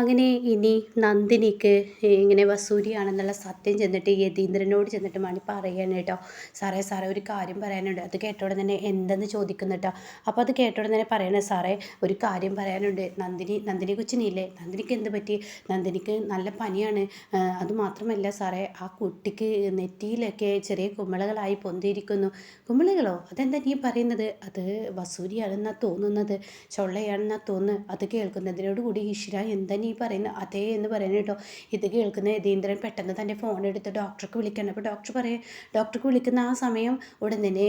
അങ്ങനെ ഇനി നന്ദിനിക്ക് ഇങ്ങനെ വസൂരിയാണെന്നുള്ള സത്യം ചെന്നിട്ട് യതീന്ദ്രനോട് ചെന്നിട്ട് മണി പറയാണ് കേട്ടോ. സാറേ സാറേ ഒരു കാര്യം പറയാനുണ്ട്. അത് കേട്ടോടെ തന്നെ എന്തെന്ന് ചോദിക്കുന്നു കേട്ടോ അപ്പോൾ അത് കേട്ടോടെ തന്നെ പറയണേ സാറേ ഒരു കാര്യം പറയാനുണ്ട്. നന്ദിനി നന്ദിനി കൊച്ചിനില്ലേ? നന്ദിനിക്ക് എന്ത് പറ്റി? നന്ദിനിക്ക് നല്ല പനിയാണ്. അതുമാത്രമല്ല സാറേ ആ കുട്ടിക്ക് നെറ്റിയിലൊക്കെ ചെറിയ കുമിളകളായി പൊന്തിയിരിക്കുന്നു. കുമ്മളകളോ അതെന്താ നീ പറയുന്നത്? അത് വസൂരിയാണെന്നാണ് തോന്നുന്നത്. ചൊള്ളയാണെന്നാണ് തോന്നുന്നത് അത് കേൾക്കുന്നതിനോട് കൂടി ഈശ്വര എന്താ നീ പറയുന്ന അതേ എന്ന് പറയുന്നത് കേട്ടോ. ഇത് കേൾക്കുന്ന യതീന്ദ്രൻ പെട്ടെന്ന് തന്റെ ഫോൺ എടുത്ത് ഡോക്ടർക്ക് വിളിക്കണം. അപ്പോൾ ഡോക്ടർ പറയും ഡോക്ടർക്ക് വിളിക്കുന്ന ആ സമയം ഉടൻ തന്നെ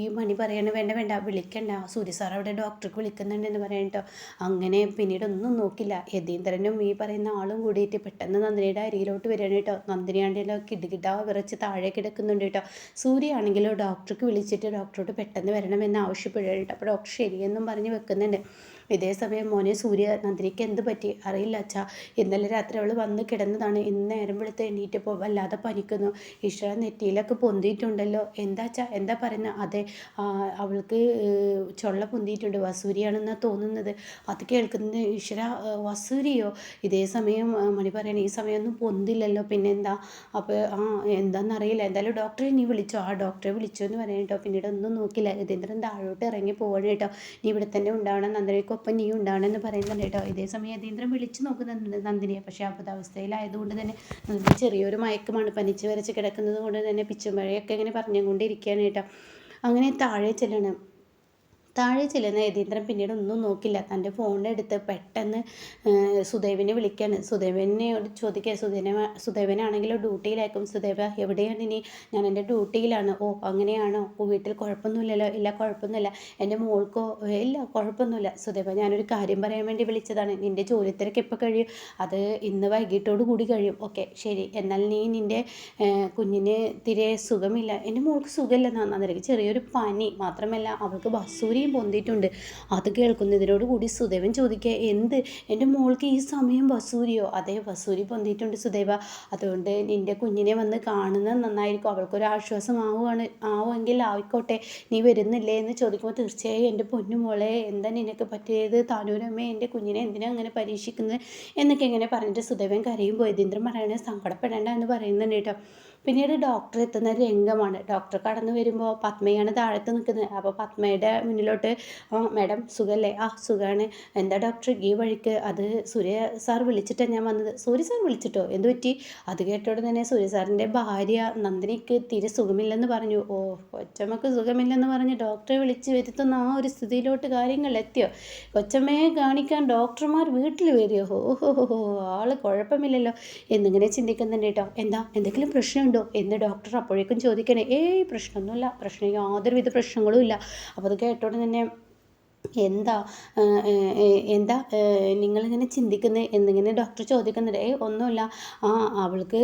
ഈ മണി പറയണ വേണ്ട വേണ്ട വിളിക്കണ്ട. സൂര്യ സാർ അവിടെ ഡോക്ടർക്ക് വിളിക്കുന്നുണ്ട് എന്ന് പറയാൻ കേട്ടോ. അങ്ങനെ പിന്നീട് ഒന്നും നോക്കില്ല. യതീന്ദ്രനും ഈ പറയുന്ന ആളും കൂടിയിട്ട് പെട്ടെന്ന് നന്ദിനിയുടെ അരിയിലോട്ട് വരികയാണ് കേട്ടോ. നന്ദിനിയാണെങ്കിലോ കിടുകിടാ വിറച്ച് താഴെ കിടക്കുന്നുണ്ട് കേട്ടോ. സൂര്യയാണെങ്കിലോ ഡോക്ടർക്ക് വിളിച്ചിട്ട് ഡോക്ടറോട് പെട്ടെന്ന് വരണമെന്ന് ആവശ്യപ്പെടുകയാണ് കേട്ടോ. അപ്പോൾ ഡോക്ടർ ശരിയെന്നും പറഞ്ഞ് വെക്കുന്നുണ്ട്. ഇതേ സമയം മോനെ സൂര്യ നന്ദിനിക്ക് എന്ത് പറ്റി? അറിയില്ല അച്ഛാ. ഇന്നലെ രാത്രി അവൾ വന്ന് കിടന്നതാണ്. ഇന്ന് നേരം വെളുത്ത് എണീറ്റപ്പോൾ വല്ലാതെ പനിക്കുന്നു. ഈശ്വര നെറ്റിയിലൊക്കെ പൊന്തിയിട്ടുണ്ടല്ലോ. എന്താ അച്ഛാ? എന്താ പറയുന്നത് അതെ അവൾക്ക് ചൊള്ള പൊന്തിയിട്ടുണ്ട്. വസൂരിയാണെന്നാണ് തോന്നുന്നത്. അത് കേൾക്കുന്നത് ഈശ്വര വസൂരിയോ? ഇതേ സമയം മണി പറയണേ ഈ സമയമൊന്നും പൊന്തില്ലല്ലോ. പിന്നെ എന്താ അപ്പോൾ ആ എന്താണെന്നറിയില്ല എന്തായാലും ഡോക്ടറെ നീ വിളിച്ചോ? ആ ഡോക്ടറെ വിളിച്ചോ എന്ന് പറയണം കേട്ടോ. പിന്നീട് ഒന്നും നോക്കില്ല. രതീന്ദ്രൻ താഴോട്ട് ഇറങ്ങി പോകണം കേട്ടോ. നീ ഇവിടെ തന്നെ ഉണ്ടാവണം. നന്ദനയ്ക്കൊപ്പം നീ ഉണ്ടാവണം എന്ന് പറയുന്നുണ്ട് കേട്ടോ. ഇതേ സമയം യതീന്ദ്രൻ വിളിച്ചു നോക്കുന്നുണ്ട് നന്ദിനിയെ. പക്ഷേ അബദ്ധാവസ്ഥയിലായതുകൊണ്ട് തന്നെ നന്ദിനി ചെറിയൊരു മയക്കമാണ്. പനിച്ച് വരച്ച് കിടക്കുന്നത് കൊണ്ട് തന്നെ പിച്ചുമഴയൊക്കെ ഇങ്ങനെ പറഞ്ഞുകൊണ്ടിരിക്കുകയാണ് കേട്ടോ. അങ്ങനെ താഴെ ചെല്ലണം. താഴെ ചെല്ലുന്ന യതീന്ദ്രൻ പിന്നീട് ഒന്നും നോക്കില്ല. തന്റെ ഫോണെടുത്ത് പെട്ടെന്ന് സുദേവിനെ വിളിക്കാണ്. സുദേവനോട് ചോദിക്കുക സുദേവ സുദേവനാണെങ്കിലോ ഡ്യൂട്ടിയിലായിരിക്കും? സുദേവ എവിടെയാണ് ഇനി? ഞാൻ എന്റെ ഡ്യൂട്ടിയിലാണ്. ഓ അങ്ങനെയാണോ? ഓ വീട്ടിൽ കുഴപ്പമൊന്നുമില്ലല്ലോ? ഇല്ല കുഴപ്പമൊന്നുമില്ല. എന്റെ മോൾക്കോ? ഇല്ല കുഴപ്പമൊന്നുമില്ല. സുദേവ ഞാനൊരു കാര്യം പറയാൻ വേണ്ടി വിളിച്ചതാണ്. നിന്റെ ജോലി തിരക്ക് എപ്പോൾ കഴിയും? അത് ഇന്ന് വൈകിട്ടോട് കൂടി കഴിയും. ഓക്കെ ശരി. എന്നാൽ നീ നിന്റെ കുഞ്ഞിന് തിരെ സുഖമില്ല. എന്റെ മോൾക്ക് സുഖമില്ല അന്നേരം ചെറിയൊരു പനി. മാത്രമല്ല അവൾക്ക് ബസ്സൂരിയും പൊന്തിയിട്ടുണ്ട്. അത് കേൾക്കുന്നതിനോട് കൂടി സുദേവൻ ചോദിക്കുക എന്ത്? എന്റെ മോൾക്ക് ഈ സമയം വസൂരിയോ? അതേ വസൂരി പൊന്തിയിട്ടുണ്ട് സുദേവ. അതുകൊണ്ട് നിന്റെ കുഞ്ഞിനെ വന്ന് കാണുന്നത് നന്നായിരിക്കും. അവൾക്കൊരു ആശ്വാസം ആവുകയാണ് ആവുമെങ്കിൽ ആയിക്കോട്ടെ. നീ വരുന്നില്ലേ എന്ന് ചോദിക്കുമ്പോൾ തീർച്ചയായും എന്റെ പൊന്നു മോളെ എന്താ നിനക്ക് പറ്റിയത്? താനൂരമ്മ എന്റെ കുഞ്ഞിനെ എന്തിനാ അങ്ങനെ പരീക്ഷിക്കുന്നത്? എന്നൊക്കെ ഇങ്ങനെ പറഞ്ഞിട്ട് സുദേവൻ കരയുമ്പോൾ യതീന്ദ്രൻ പറയണേ സങ്കടപ്പെടേണ്ട എന്ന് പറയുന്നുണ്ട് കേട്ടോ. പിന്നീട് ഡോക്ടർ എത്തുന്ന രംഗമാണ്. ഡോക്ടർ കടന്നു വരുമ്പോൾ പത്മയാണ് താഴത്ത് നിൽക്കുന്നത്. അപ്പോൾ പത്മയുടെ മുന്നിലോട്ട് ആ മാഡം സുഖല്ലേ? ആ സുഖമാണ് എന്താ ഡോക്ടർ ഈ വഴിക്ക്? അത് സൂര്യ സാർ വിളിച്ചിട്ടാണ് ഞാൻ വന്നത്. സൂര്യ സാർ വിളിച്ചിട്ടോ? എന്ത് പറ്റി? അത് കേട്ടോടെ തന്നെ സൂര്യ സാറിന്റെ ഭാര്യ നന്ദിനിക്ക് തീരെ സുഖമില്ലെന്ന് പറഞ്ഞു. ഓ കൊച്ചമ്മക്ക് സുഖമില്ലെന്ന് പറഞ്ഞ് ഡോക്ടറെ വിളിച്ച് വരുത്തുന്ന ആ ഒരു സ്ഥിതിയിലോട്ട് കാര്യങ്ങൾ എത്തിയോ? കൊച്ചമ്മയെ കാണിക്കാൻ ഡോക്ടർമാർ വീട്ടിൽ വരികയോ ഓ ഹോ ഹോ ആൾ കുഴപ്പമില്ലല്ലോ. എന്നിങ്ങനെ ചിന്തിക്കുന്നുണ്ട് കേട്ടോ. എന്താ? എന്തെങ്കിലും പ്രശ്നം ഉണ്ടോ എന്ന് ഡോക്ടർ അപ്പോഴേക്കും ചോദിക്കണേ ഏയ് പ്രശ്നമൊന്നുമില്ല. പ്രശ്നം യാതൊരുവിധ പ്രശ്നങ്ങളും ഇല്ല. അപ്പോൾ അത് കേട്ടോടെ തന്നെ എന്താ എന്താ നിങ്ങളിങ്ങനെ ചിന്തിക്കുന്നത് എന്നിങ്ങനെ ഡോക്ടർ ചോദിക്കുന്നുണ്ട്. ഏ ഒന്നുമില്ല. ആ അവൾക്ക്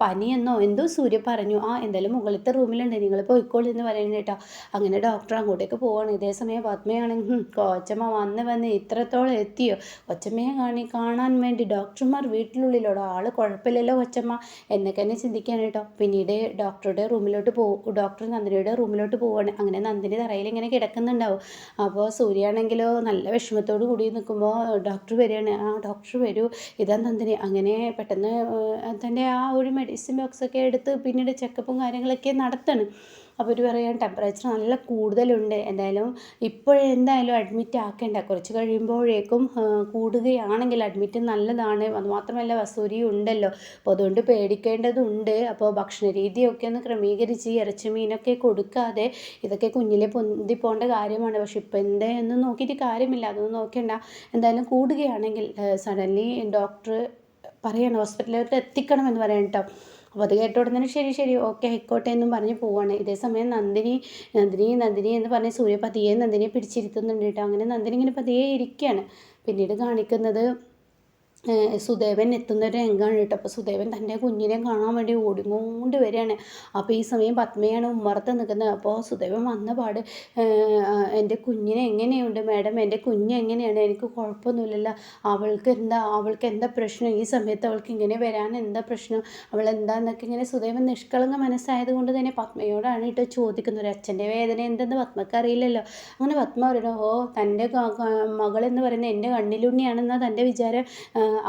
പനിയെന്നോ എന്തോ സൂര്യ പറഞ്ഞു. ആ എന്തായാലും മുകളിലത്തെ റൂമിലുണ്ട്. നിങ്ങൾ പോയിക്കോളൂ എന്ന് പറയുന്നത് കേട്ടോ. അങ്ങനെ ഡോക്ടർ അങ്ങോട്ടേക്ക് പോവാണ്. ഇതേ സമയം പത്മയാണെങ്കിൽ കൊച്ചമ്മ വന്ന് വന്ന് ഇത്രത്തോളം എത്തിയോ? കൊച്ചമ്മയെ കാണി കാണാൻ വേണ്ടി ഡോക്ടർമാർ വീട്ടിലുള്ളിലോടോ. ആൾ കുഴപ്പമില്ലല്ലോ കൊച്ചമ്മ. എന്നൊക്കെ തന്നെ ചിന്തിക്കാൻ കേട്ടോ. പിന്നീട് ഡോക്ടറുടെ റൂമിലോട്ട് പോകും ഡോക്ടർ നന്ദിനിയുടെ റൂമിലോട്ട് പോവാണ്. അങ്ങനെ നന്ദിനി തറയിൽ ഇങ്ങനെ കിടക്കുന്നുണ്ടാവും. അപ്പോൾ സൂര്യ ശരിയാണെങ്കിലോ നല്ല വിഷമത്തോടു കൂടി നിൽക്കുമ്പോൾ ഡോക്ടർ വരികയാണ് ആ ഡോക്ടർ വരൂ ഇതാ അങ്ങനെ പെട്ടെന്ന് തന്റെ ആ ഒരു മെഡിസിൻ ബോക്സൊക്കെ എടുത്ത് പിന്നീട് ചെക്കപ്പും കാര്യങ്ങളൊക്കെ നടത്തണം. അപ്പോൾ ഒരു പറയാൻ ടെമ്പറേച്ചർ നല്ല കൂടുതലുണ്ട്. എന്തായാലും ഇപ്പോഴെന്തായാലും അഡ്മിറ്റ് ആക്കേണ്ട. കുറച്ച് കഴിയുമ്പോഴേക്കും കൂടുകയാണെങ്കിൽ അഡ്മിറ്റ് നല്ലതാണ്. അതുമാത്രമല്ല വസൂരി ഉണ്ടല്ലോ. അപ്പോൾ അതുകൊണ്ട് പേടിക്കേണ്ടതുണ്ട്. അപ്പോൾ ഭക്ഷണ രീതിയൊക്കെ ഒന്ന് ക്രമീകരിച്ച് ഇറച്ചി മീനൊക്കെ കൊടുക്കാതെ ഇതൊക്കെ കുഞ്ഞിലെ പൊന്തി പോകേണ്ട കാര്യമാണ്. പക്ഷെ ഇപ്പം എന്തേന്ന് നോക്കിയിട്ട് കാര്യമില്ല. അതൊന്നും നോക്കേണ്ട. എന്തായാലും കൂടുകയാണെങ്കിൽ സഡൻലി ഡോക്ടർ പറയണം ഹോസ്പിറ്റലിലോട്ട് എത്തിക്കണം എന്ന് പറയാം കേട്ടോ അപ്പോൾ അത് കേട്ട ഉടനെ ശരി ശരി. ഓക്കെ ആയിക്കോട്ടെ എന്നും പറഞ്ഞ് പോവാണ്. ഇതേ സമയം നന്ദിനി നന്ദിനി നന്ദിനി എന്ന് പറഞ്ഞ് സൂര്യ പതിയെ നന്ദിനിയെ പിടിച്ചിരുത്തുന്നുണ്ട് കേട്ടോ. അങ്ങനെ നന്ദിനി ഇങ്ങനെ പതിയെ ഇരിക്കുകയാണ് പിന്നീട് കാണിക്കുന്നത് സുദേവൻ എത്തുന്ന ഒരു രംഗമാണ് കേട്ടോ. അപ്പോൾ സുദേവൻ തന്റെ കുഞ്ഞിനെ കാണാൻ വേണ്ടി ഓടിക്കൊണ്ട് വരികയാണ്. അപ്പോൾ ഈ സമയം പത്മയാണ് ഉമ്മറത്ത് നിൽക്കുന്നത്. അപ്പോൾ സുദേവൻ വന്ന പാട് എന്റെ കുഞ്ഞിനെ എങ്ങനെയുണ്ട് മാഡം? എന്റെ കുഞ്ഞ് എങ്ങനെയാണ്? എനിക്ക് കുഴപ്പമൊന്നുമില്ലല്ലോ. അവൾക്ക് എന്താ അവൾക്ക് എന്താ പ്രശ്നം? ഈ സമയത്ത് അവൾക്ക് ഇങ്ങനെ വരാൻ എന്താ പ്രശ്നം? അവൾ എന്താന്നൊക്കെ ഇങ്ങനെ സുദേവൻ നിഷ്കളങ്ക മനസ്സായത് കൊണ്ട് തന്നെ പത്മയോടാണ് കേട്ടോ ചോദിക്കുന്നത്. ഒരു അച്ഛന്റെ വേദന എന്തെന്ന് പത്മക്ക് അറിയില്ലല്ലോ. അങ്ങനെ പത്മ പറയണോ ഓ തന്റെ മകളെന്ന് പറയുന്നത് എന്റെ കണ്ണിലുണ്ണിയാണെന്നാണ് തന്റെ വിചാരം.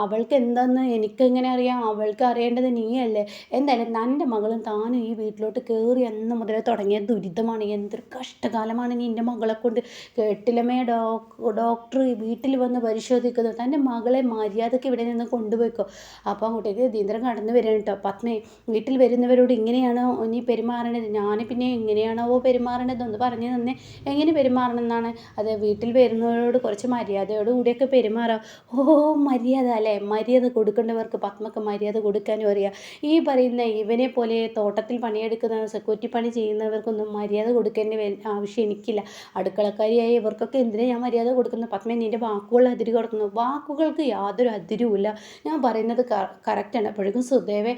അവൾക്ക് എന്താന്ന് എനിക്കെങ്ങനെ അറിയാം? അവൾക്ക് അറിയേണ്ടത് നീയല്ലേ? എന്തായാലും തന്റെ മകളും താനും ഈ വീട്ടിലോട്ട് കയറി അന്ന് മുതലേ തുടങ്ങിയ ദുരിതമാണ്. എന്തൊരു കഷ്ടകാലമാണ് നീ എന്റെ മകളെ കൊണ്ട്. കേട്ടില്ലമേ ഡോക് ഡോക്ടർ വീട്ടിൽ വന്ന് പരിശോധിക്കുന്നു. തന്റെ മകളെ മര്യാദയ്ക്ക് ഇവിടെ നിന്ന് കൊണ്ടുപോയിക്കോ. അപ്പോൾ അങ്ങോട്ടേക്ക് ദീന്ദ്രൻ കടന്നു വരാൻ കേട്ടോ. പത്മേ വീട്ടിൽ വരുന്നവരോട് ഇങ്ങനെയാണോ നീ പെരുമാറണത്? ഞാൻ പിന്നെ എങ്ങനെയാണോ പെരുമാറണത്? ഒന്ന് പറഞ്ഞു തന്നെ. എങ്ങനെ പെരുമാറണം എന്നാണ്? അത് വീട്ടിൽ വരുന്നവരോട് കുറച്ച് മര്യാദയോട് കൂടിയൊക്കെ പെരുമാറാം? ഓ മര്യാദ. അല്ലേ മര്യാദ കൊടുക്കേണ്ടവർക്ക് പത്മക്ക് മര്യാദ കൊടുക്കാനും അറിയാം. ഈ പറയുന്ന ഇവനെ പോലെ തോട്ടത്തിൽ പണിയെടുക്കുന്ന സെക്യൂരിറ്റി പണി ചെയ്യുന്നവർക്കൊന്നും മര്യാദ കൊടുക്കേണ്ട ആവശ്യം എനിക്കില്ല. അടുക്കളക്കാരിയായ ഇവർക്കൊക്കെ എന്തിനാ ഞാൻ മര്യാദ കൊടുക്കുന്നത് പത്മ നിന്റെ വാക്കുകൾ അതിരി കൊടുക്കുന്നു വാക്കുകൾക്ക് യാതൊരു അതിരുമില്ല ഞാൻ പറയുന്നത് കറക്റ്റാണ് അപ്പോഴേക്കും സുദേവേ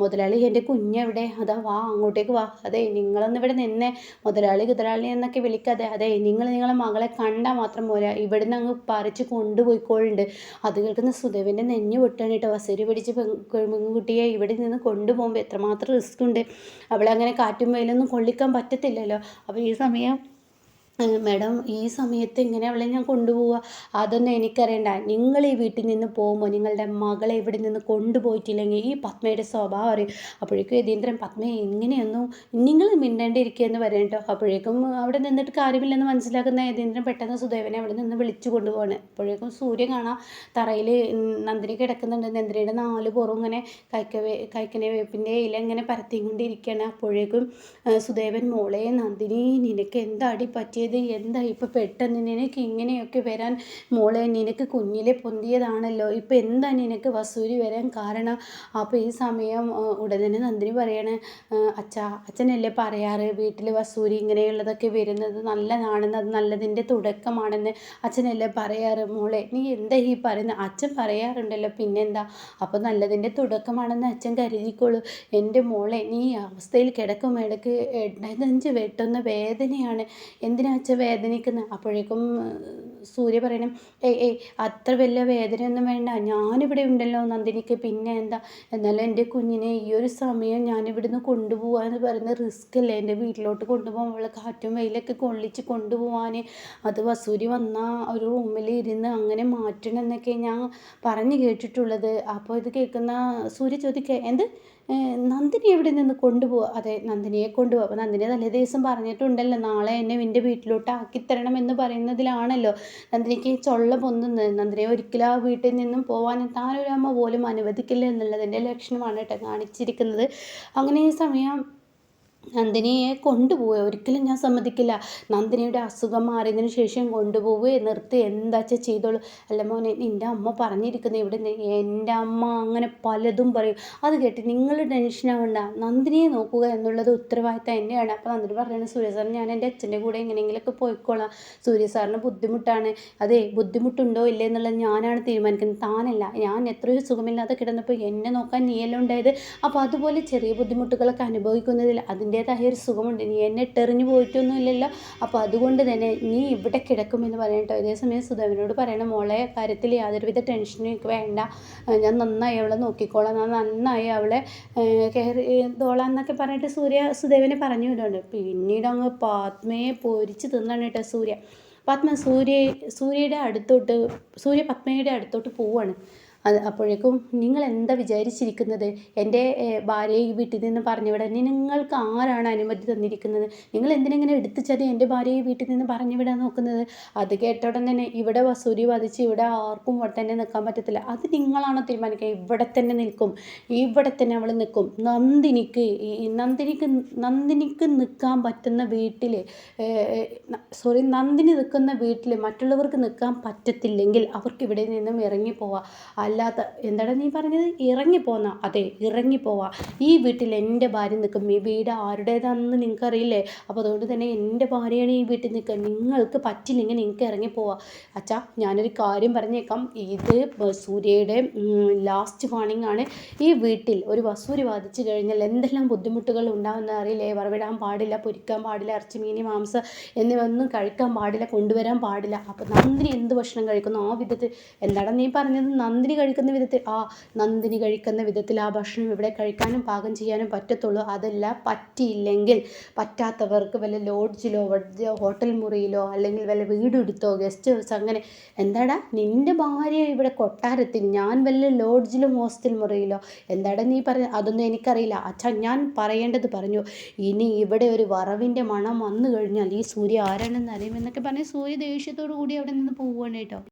മുതലാളി എന്റെ കുഞ്ഞെവിടെ? അതാ വാ അങ്ങോട്ടേക്ക് വാ. അതെ നിങ്ങളൊന്നും ഇവിടെ നിന്നെ. മുതലാളി കുതലാളി എന്നൊക്കെ വിളിക്കാതെ അതെ നിങ്ങൾ നിങ്ങളെ മകളെ കണ്ടാൽ മാത്രം പോരാ. ഇവിടുന്ന് അങ്ങ് പറിച്ച് കൊണ്ടുപോയിക്കോളുണ്ട്. അത് കേൾക്കുന്ന സുദേവന്റെ നെഞ്ഞു പൊട്ടാണ് കേട്ടോ. വസരി പിടിച്ച് പെൺകുട്ടിയെ ഇവിടെ നിന്ന് കൊണ്ടുപോകുമ്പോൾ എത്രമാത്രം റിസ്ക് ഉണ്ട്. അവളെ അങ്ങനെ കാറ്റും വെയിലൊന്നും കൊള്ളിക്കാൻ പറ്റത്തില്ലല്ലോ. അപ്പോൾ ഈ സമയം മാഡം ഈ സമയത്ത് എങ്ങനെ അവളെ ഞാൻ കൊണ്ടുപോവുക അതൊന്നും എനിക്കറിയണ്ട. നിങ്ങൾ ഈ വീട്ടിൽ നിന്ന് പോകുമ്പോൾ നിങ്ങളുടെ മകളെ ഇവിടെ നിന്ന് കൊണ്ടുപോയിട്ടില്ലെങ്കിൽ ഈ പത്മയുടെ സ്വഭാവം അറിയും. അപ്പോഴേക്കും യതീന്ദ്രൻ പത്മ എങ്ങനെയൊന്നും നിങ്ങൾ മിണ്ടേണ്ടിയിരിക്കുകയെന്ന് പറയും കേട്ടോ അപ്പോഴേക്കും അവിടെ നിന്നിട്ട് കാര്യമില്ലെന്ന് മനസ്സിലാക്കുന്ന യതീന്ദ്രൻ പെട്ടെന്ന് സുദേവനെ അവിടെ നിന്ന് വിളിച്ചു കൊണ്ടുപോവാണ്. അപ്പോഴേക്കും സൂര്യ കാണാം തറയിൽ നന്ദിനി കിടക്കുന്നുണ്ട്. നന്ദിനിയുടെ നാല് പുറം ഇങ്ങനെ കൈക്കവേ കൈക്കനെ വേപ്പിന്റെ ഇല ഇങ്ങനെ പരത്തിക്കൊണ്ടിരിക്കുകയാണ്. അപ്പോഴേക്കും സുദേവൻ മോളെ നന്ദിനി നിനക്ക് എന്താടി പറ്റിയത് എന്താ ഇപ്പം പെട്ടെന്ന് നിനക്ക് ഇങ്ങനെയൊക്കെ വരാൻ മോളെ നിനക്ക് കുഞ്ഞിലെ പൊന്തിയതാണല്ലോ. ഇപ്പം എന്താ നിനക്ക് വസൂരി വരാൻ കാരണം? അപ്പോൾ ഈ സമയം ഉടനെ തന്നെ നന്ദിനി പറയാണ് അച്ഛ അച്ഛാ അച്ഛനല്ലേ പറയാറ് വീട്ടിൽ വസൂരി ഇങ്ങനെയുള്ളതൊക്കെ വരുന്നത് നല്ലതാണെന്ന് അത് നല്ലതിന്റെ തുടക്കമാണെന്ന് അച്ഛനല്ലേ പറയാറ്? മോളെ നീ എന്താ ഈ പറയുന്നത് അച്ഛൻ പറയാറുണ്ടല്ലോ പിന്നെന്താ? അപ്പോൾ നല്ലതിന്റെ തുടക്കമാണെന്ന് അച്ഛൻ കരുതിക്കോളൂ. എന്റെ മോളെ നീ ഈ അവസ്ഥയിൽ കിടക്കും ഇടയ്ക്ക് ഇടനെഞ്ച് വെട്ടുന്ന വേദനയാണ്. എന്തിനാ അച്ഛൻ വേദനിക്കുന്നത് അപ്പോഴേക്കും സൂര്യ പറയണം ഏയ് ഏയ് അത്ര വലിയ വേദനയൊന്നും വേണ്ട. ഞാനിവിടെ ഉണ്ടല്ലോ നന്ദിനിക്ക്. പിന്നെ എന്താ? എന്നാലും എന്റെ കുഞ്ഞിനെ ഈ ഒരു സമയം ഞാനിവിടുന്ന് കൊണ്ടുപോകാൻ എന്ന് പറയുന്ന റിസ്ക് അല്ലേ? എന്റെ വീട്ടിലോട്ട് കൊണ്ടുപോകാൻ അവളെ കാറ്റും വെയിലൊക്കെ കൊള്ളിച്ച് കൊണ്ടുപോകാൻ അത് വസൂരി വന്ന ഒരു റൂമിൽ ഇരുന്ന് അങ്ങനെ മാറ്റണം എന്നൊക്കെ ഞാൻ പറഞ്ഞു കേട്ടിട്ടുള്ളത്. അപ്പോൾ ഇത് കേൾക്കുന്ന സൂര്യ ചോദിക്കുക എന്ത്? നന്ദിനി എവിടെ നിന്ന് കൊണ്ടുപോവുക അതെ നന്ദിനിയെ കൊണ്ടുപോകുക അപ്പോൾ നന്ദിനി തലേ ദിവസം പറഞ്ഞിട്ടുണ്ടല്ലോ നാളെ എന്നെ എന്റെ വീട്ടിലോട്ട് ആക്കിത്തരണം എന്ന് പറയുന്നതിലാണല്ലോ. നന്ദിനിക്ക് ചൊള്ള പൊന്നുന്നത് നന്ദിനിയെ ഒരിക്കലും ആ വീട്ടിൽ നിന്നും പോകാൻ താനൊരമ്മ പോലും അനുവദിക്കില്ല എന്നുള്ളതിന്റെ ലക്ഷണമാണ് കേട്ടോ കാണിച്ചിരിക്കുന്നത്. അങ്ങനെ ഈ സമയം നന്ദിനിയെ കൊണ്ടുപോവുക ഒരിക്കലും ഞാൻ സമ്മതിക്കില്ല. നന്ദിനിയുടെ അസുഖം മാറിയതിന് ശേഷം കൊണ്ടുപോവുകയെ നിർത്തി. എന്താച്ചാ ചെയ്തോളൂ? അല്ല മോനെ നിന്റെ അമ്മ പറഞ്ഞിരിക്കുന്നത് ഇവിടെ എന്റെ അമ്മ അങ്ങനെ പലതും പറയും. അത് കേട്ട് നിങ്ങൾ ടെൻഷൻ ആവണ്ട. നന്ദിനിയെ നോക്കുക എന്നുള്ളത് ഉത്തരവാദിത്തം എന്നെയാണ്. അപ്പോൾ നന്ദിനി പറയുന്നത് സൂര്യ സാറിന് ഞാൻ എന്റെ അച്ഛന്റെ കൂടെ എങ്ങനെയെങ്കിലുമൊക്കെ പോയിക്കോളാം. സൂര്യ സാറിന് ബുദ്ധിമുട്ടാണ്. അതെ ബുദ്ധിമുട്ടുണ്ടോ ഇല്ലേ എന്നുള്ളത് ഞാനാണ് തീരുമാനിക്കുന്നത്. താനല്ല. ഞാൻ എത്രയോ സുഖമില്ലാതെ കിടന്നപ്പോൾ എന്നെ നോക്കാൻ നീയെല്ലാം ഉണ്ടായത്. അപ്പോൾ അതുപോലെ ചെറിയ ബുദ്ധിമുട്ടുകളൊക്കെ അനുഭവിക്കുന്നതിൽ അതിന്റേതായ ഒരു സുഖമുണ്ട്. നീ എന്നെ ഇട്ടെറിഞ്ഞു പോയിട്ടൊന്നുമില്ലല്ലോ. അപ്പോൾ അതുകൊണ്ട് തന്നെ നീ ഇവിടെ കിടക്കുമെന്ന് പറയട്ടോ ഇതേസമയം സുധവനോട് പറയണം മോളെ കാര്യത്തിൽ യാതൊരുവിധ ടെൻഷനും വേണ്ട. ഞാൻ നന്നായി അവളെ നോക്കിക്കോളാം. ഞാൻ നന്നായി അവളെ കയറി തോളാം എന്നൊക്കെ പറഞ്ഞിട്ട് സൂര്യ സുദേവനെ പറഞ്ഞു വിടുന്നുണ്ട്. പിന്നീട് അങ്ങ് പാത്മയെ പൊരിച്ച് തിന്നാണ് കേട്ടോ സൂര്യ. പത്മ സൂര്യ സൂര്യയുടെ അടുത്തോട്ട് സൂര്യ പത്മയുടെ അടുത്തോട്ട് പോവാണ്. അത് അപ്പോഴേക്കും നിങ്ങൾ എന്താ വിചാരിച്ചിരിക്കുന്നത്? എന്റെ ഭാര്യയെ ഈ വീട്ടിൽ നിന്ന് പറഞ്ഞു വിടാൻ നിങ്ങൾക്ക് ആരാണ് അനുമതി തന്നിരിക്കുന്നത്? നിങ്ങൾ എന്തിനെങ്ങനെ എടുത്തു ചതി എന്റെ ഭാര്യയെ വീട്ടിൽ നിന്ന് പറഞ്ഞു വിടാൻ നോക്കുന്നത്? അത് കേട്ട ഉടൻ തന്നെ ഇവിടെ വസൂരി വധിച്ച് ഇവിടെ ആർക്കും ഇവിടെ തന്നെ നിൽക്കാൻ പറ്റത്തില്ല. അത് നിങ്ങളാണോ തീരുമാനിക്കുക? ഇവിടെ തന്നെ നിൽക്കും. ഇവിടെ തന്നെ അവൾ നിൽക്കും. നന്ദിനിക്ക് നന്ദിനിക്ക് നന്ദിനിക്ക് നിൽക്കാൻ പറ്റുന്ന വീട്ടിൽ സോറി നന്ദിനി നിൽക്കുന്ന വീട്ടിൽ മറ്റുള്ളവർക്ക് നിൽക്കാൻ പറ്റത്തില്ലെങ്കിൽ അവർക്ക് ഇവിടെ നിന്നും ഇറങ്ങി ഇറങ്ങിപ്പോവാം. അല്ലാത്ത എന്താണ് നീ പറഞ്ഞത്? ഇറങ്ങിപ്പോന്ന അതെ ഇറങ്ങിപ്പോവാ ഈ വീട്ടിൽ എന്റെ ഭാര്യ നിൽക്കും. ഈ വീട് ആരുടേതാണെന്ന് നിങ്ങൾക്കറിയില്ലേ? അപ്പോൾ അതുകൊണ്ട് തന്നെ എന്റെ ഭാര്യയാണ് ഈ വീട്ടിൽ നിൽക്കുക. നിങ്ങൾക്ക് പറ്റില്ലെങ്കിൽ നിങ്ങൾക്ക് ഇറങ്ങിപ്പോവാ അച്ഛാ ഞാനൊരു കാര്യം പറഞ്ഞേക്കാം. ഇത് സൂര്യയുടെ ലാസ്റ്റ് വാണിംഗ് ആണ്. ഈ വീട്ടിൽ ഒരു വസൂരി ബാധിച്ചു കഴിഞ്ഞാൽ എന്തെല്ലാം ബുദ്ധിമുട്ടുകൾ ഉണ്ടാകുന്ന അറിയില്ലേ? വറവിടാൻ പാടില്ല പൊരിക്കാൻ പാടില്ല ഇറച്ചി മീനി മാംസം എന്നിവയൊന്നും കഴിക്കാൻ പാടില്ല കൊണ്ടുവരാൻ പാടില്ല. അപ്പോൾ നന്ദിനി എന്ത് ഭക്ഷണം കഴിക്കുന്നു? ആ വിധത്തിൽ എന്താണ് നീ പറഞ്ഞത്? നന്ദിനി കഴിക്കുന്ന വിധത്തിൽ ആ നന്ദിനി കഴിക്കുന്ന വിധത്തിൽ ആ ഭക്ഷണം ഇവിടെ കഴിക്കാനും പാകം ചെയ്യാനും പറ്റത്തുള്ളൂ. അതല്ല പറ്റിയില്ലെങ്കിൽ പറ്റാത്തവർക്ക് വല്ല ലോഡ്ജിലോ ഹോട്ടൽ മുറിയിലോ അല്ലെങ്കിൽ വല്ല വീടെടുത്തോ ഗസ്റ്റ് ഹൗസ് അങ്ങനെ എന്താടാ നിന്റെ ഭാര്യ ഇവിടെ കൊട്ടാരത്തിൽ ഞാൻ വല്ല ലോഡ്ജിലും ഹോസ്റ്റൽ മുറിയിലോ എന്താടാ നീ പറ അതൊന്നും എനിക്കറിയില്ല. അച്ഛാ ഞാൻ പറയേണ്ടത് പറഞ്ഞു ഇനി ഇവിടെ ഒരു വറവിന്റെ മണം വന്നു കഴിഞ്ഞാൽ ഈ സൂര്യ ആരാണെന്ന് അറിയുമെന്നൊക്കെ പറഞ്ഞ് സൂര്യ ദേഷ്യത്തോടു കൂടി അവിടെ നിന്ന് പോവുകയാണ് കേട്ടോ.